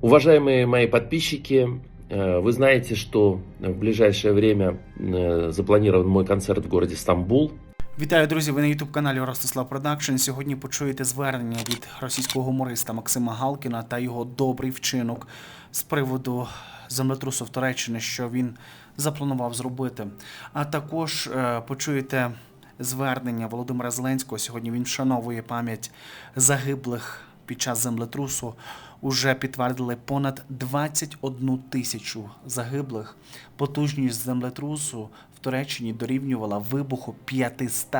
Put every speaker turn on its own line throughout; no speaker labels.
Уважаемые мои подписчики, э, вы знаете, что в ближайшее время э, запланирован мой концерт в городе Стамбул.
Вітаю, друзі! Ви на youtube каналі Ростислав Продакшн. Сьогодні почуєте звернення від російського гумориста Максима Галкіна та його добрий вчинок з приводу землетрусу в Туреччині, що він запланував зробити. А також е, почуєте звернення Володимира Зеленського. Сьогодні він вшановує пам'ять загиблих під час землетрусу. Уже підтвердили понад 21 тисячу загиблих. Потужність землетрусу в Туреччині дорівнювала вибуху 500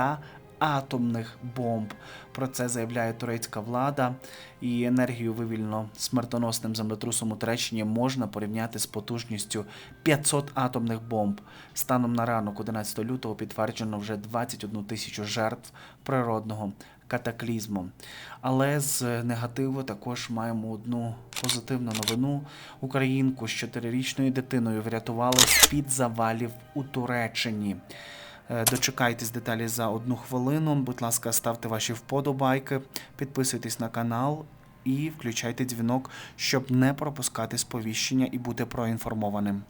атомних бомб. Про це заявляє турецька влада. І енергію вивільно смертоносним землетрусом у Туреччині можна порівняти з потужністю 500 атомних бомб. Станом на ранок, 11 лютого, підтверджено вже 21 тисячу жертв природного катаклізму. Але з негативу також маємо одну позитивну новину. Українку з чотирирічною дитиною врятували з-під завалів у Туреччині. Е, Дочекайтесь деталі за одну хвилину. Будь ласка, ставте ваші вподобайки, підписуйтесь на канал і включайте дзвінок, щоб не пропускати сповіщення і бути проінформованим.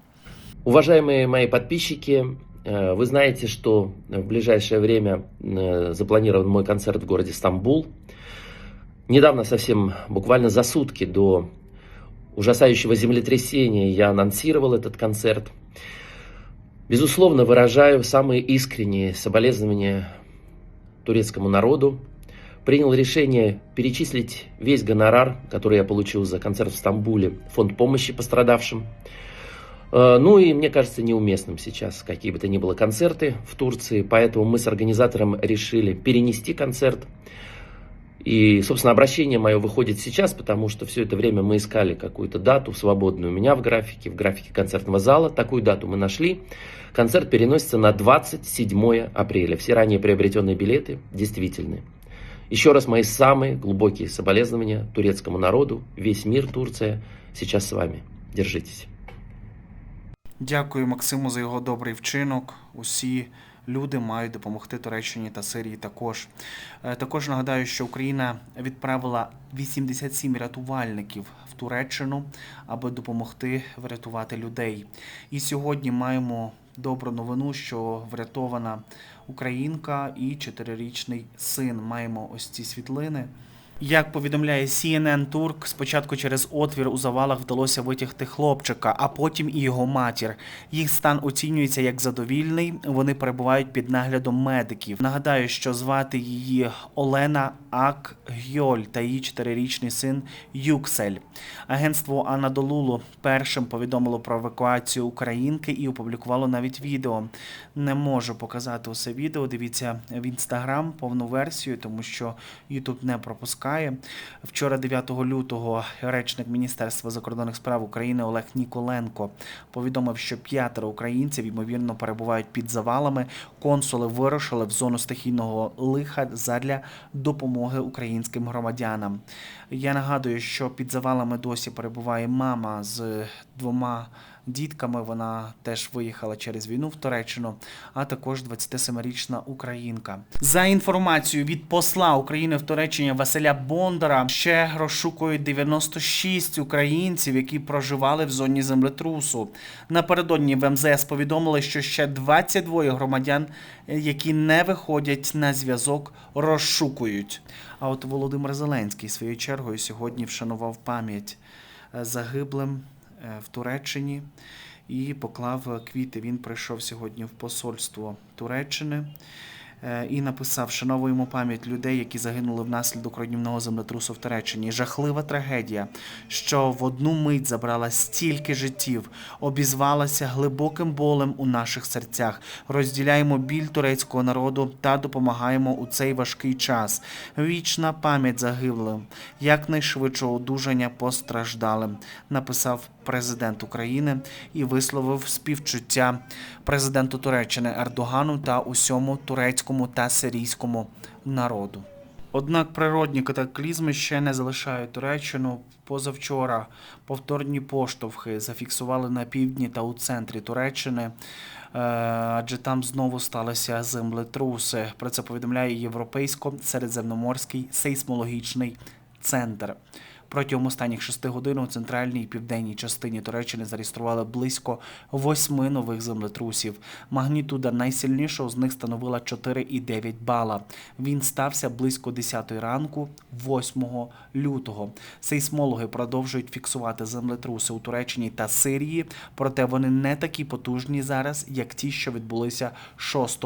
Уважаемые мои подписчики, вы знаете, что в ближайшее время э, запланирован мой концерт в городе Стамбул. Недавно, совсем буквально за сутки до ужасающего землетрясения, я анонсировал этот концерт. Безусловно, выражаю самые искренние соболезнования турецкому народу. Принял решение перечислить весь гонорар, который я получил за концерт в Стамбуле, фонд помощи пострадавшим. Э, Ну и мне кажется неуместным сейчас какие бы то ни было концерты в Турции, поэтому мы с организатором решили перенести концерт. И, собственно, обращение мое выходит сейчас, потому что все это время мы искали какую-то дату свободную у меня в графике, в графике концертного зала. Такую дату мы нашли. Концерт переносится на 27 апреля. Все ранее приобретенные билеты действительны. Еще раз мои самые глубокие соболезнования турецкому народу, весь мир, Турция, сейчас с вами. Держитесь.
Дякую Максиму за його добрий вчинок. Усі люди мають допомогти Туреччині та Сирії також. Е, Також нагадаю, що Україна відправила 87 рятувальників в Туреччину, аби допомогти врятувати людей. І сьогодні маємо добру новину, що врятована українка і чотирирічний син. Маємо ось ці світлини. Як повідомляє CNN Турк, спочатку через отвір у завалах вдалося витягти хлопчика, а потім і його матір. Їх стан оцінюється як задовільний. Вони перебувають під наглядом медиків. Нагадаю, що звати її Олена Акгьоль та її чотирирічний син Юксель. Агентство Анадолулу першим повідомило про евакуацію українки і опублікувало навіть відео. Не можу показати усе відео. Дивіться в інстаграм повну версію, тому що Ютуб не пропускає. Вчора, 9 лютого, речник Міністерства закордонних справ України Олег Ніколенко повідомив, що п'ятеро українців ймовірно перебувають під завалами. Консули вирушили в зону стихійного лиха задля допомоги українським громадянам. Я нагадую, що під завалами досі перебуває мама з двома дітками. Вона теж виїхала через війну в Туреччину, а також 27-річна українка. За інформацією від посла України в Туреччині Василя Бондара, ще розшукують 96 українців, які проживали в зоні землетрусу. Напередодні в МЗС повідомили, що ще 22 громадян, які не виходять на зв'язок, розшукують. А от Володимир Зеленський своєю чергою сьогодні вшанував пам'ять е, загиблим в Туреччині і поклав квіти. Він прийшов сьогодні в посольство Туреччини е, і написав: шановуємо пам'ять людей, які загинули внаслідок руйнівного землетрусу в Туреччині. Жахлива трагедія, що в одну мить забрала стільки життів, обізвалася глибоким болем у наших серцях. Розділяємо біль турецького народу та допомагаємо у цей важкий час. Вічна пам'ять загиблим, якнайшвидшого одужання постраждалим, написав президент України і висловив співчуття президенту Туреччини Ердогану та усьому турецькому та сирійському народу. Однак природні катаклізми ще не залишають Туреччину. Позавчора повторні поштовхи зафіксували на півдні та у центрі Туреччини, е, адже там знову сталися землетруси. Про це повідомляє Європейсько-середземноморський сейсмологічний центр. Протягом останніх шести годин у центральній і південній частині Туреччини зареєстрували близько восьми нових землетрусів. Магнітуда найсильнішого з них становила 4,9 бала. Він стався близько 10 ранку 8 лютого. Сейсмологи продовжують фіксувати землетруси у Туреччині та Сирії, проте вони не такі потужні зараз, як ті, що відбулися 6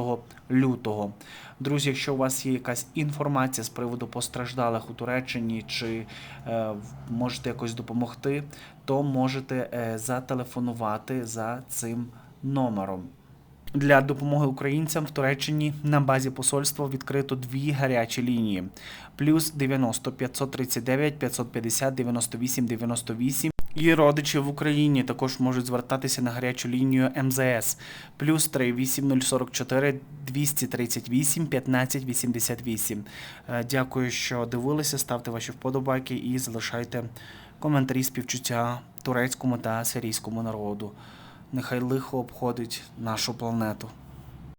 лютого. Друзі, якщо у вас є якась інформація з приводу постраждалих у Туреччині, чи е, можете якось допомогти, то можете е, зателефонувати за цим номером. Для допомоги українцям в Туреччині на базі посольства відкрито дві гарячі лінії: плюс 90 539 550 98 98. І родичі в Україні також можуть звертатися на гарячу лінію МЗС плюс 3 8044 238 15 88. Е, Дякую, що дивилися. Ставте ваші вподобайки і залишайте коментарі співчуття турецькому та сирійському народу. Нехай лихо обходить нашу планету.